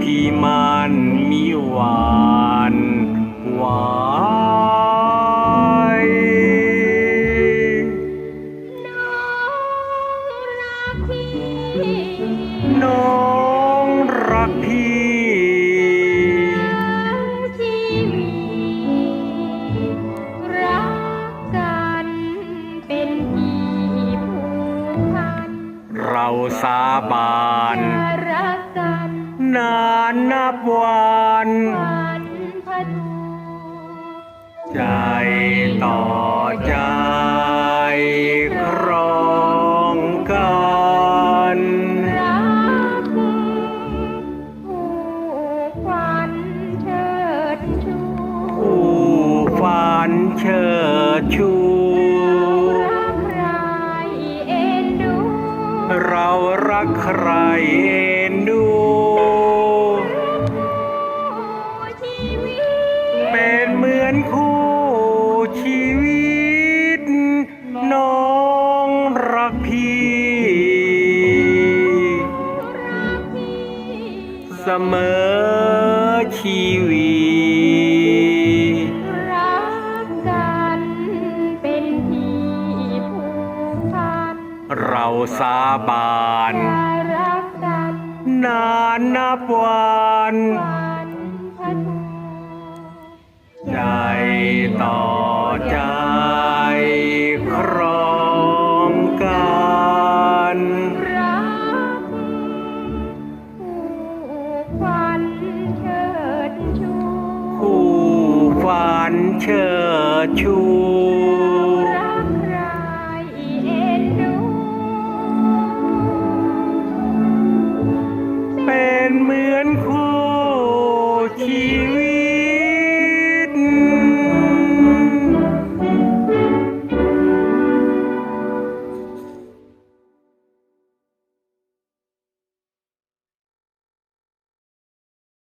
พี่มันมีหวานไหวน้องรักพี่น้องรักพี่ทั้งชีวิตรักกันเป็นที่ผูกพันเราสาบานจะรักกัน นานนับวันวันพันใจต่อใจครองกันรักผูกพันเชิดชูผู้ฝันเชิดชูรักใครเอ็นดูเรารักใคร เสมอชีวิตรักกันเป็นที่ผูกพันเราสาบานจะรักกันนานนับวัน ฝันเชิดชูคู่ฝันเชิดชูเป็นมือ